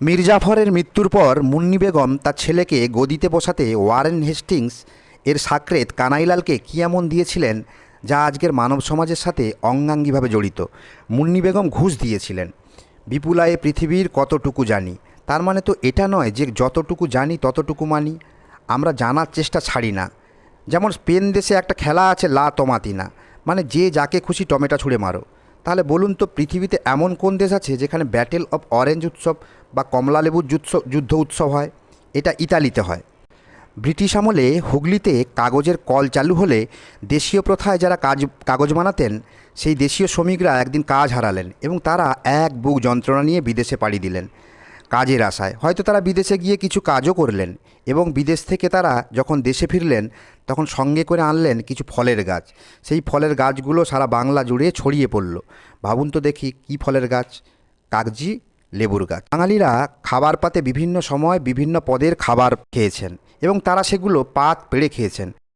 মির্জাফরের মৃত্যুর পর মুন্নি বেগম তার ছেলেকে গদিতে বসাতে ওয়ারেন হেস্টিংস এর সাকরেত কানাইলালকে কী এমন দিয়েছিলেন যা আজকের মানব সমাজের সাথে অঙ্গাঙ্গিভাবে জড়িত? মুন্নি বেগম ঘুষ দিয়েছিলেন। বিপুলায়ে পৃথিবীর কতটুকু জানি, তার মানে তো এটা নয় যে যতটুকু জানি ততটুকু মানি। আমরা জানার চেষ্টা ছাড়ি না। যেমন স্পেন দেশে একটা খেলা আছে লা তমাতিনা মানে যে যাকে খুশি টমেটো ছুঁড়ে মারো। তাহলে বলুন তো পৃথিবীতে এমন কোন দেশ আছে যেখানে ব্যাটেল অফ অরেঞ্জ উৎসব বা কমলালেবুর যুৎস, যুদ্ধ উৎসব হয়, এটা ইতালিতে হয়। ব্রিটিশ আমলে হুগলিতে কাগজের কল চালু হলে দেশীয় প্রথায় যারা কাজ, কাগজ বানাতেন, সেই দেশীয় শ্রমিকরা একদিন কাজ হারালেন এবং তারা এক বুক যন্ত্রণা নিয়ে বিদেশে পাড়ি দিলেন কাজের আশায়। হয়তো তারা বিদেশে গিয়ে কিছু কাজও করলেন এবং বিদেশ থেকে তারা যখন দেশে ফিরলেন, তখন সঙ্গে করে আনলেন কিছু ফলের গাছ। সেই ফলের গাছগুলো সারা বাংলা জুড়ে ছড়িয়ে পড়ল। ভাবুন তো দেখি কী ফলের গাছ। কাগজি লেবুর গাছ। বাঙালিরা খাবার পাতে বিভিন্ন সময় বিভিন্ন পদের খাবার খেয়েছেন এবং তারা সেগুলো পাত পেড়ে খেয়েছেন।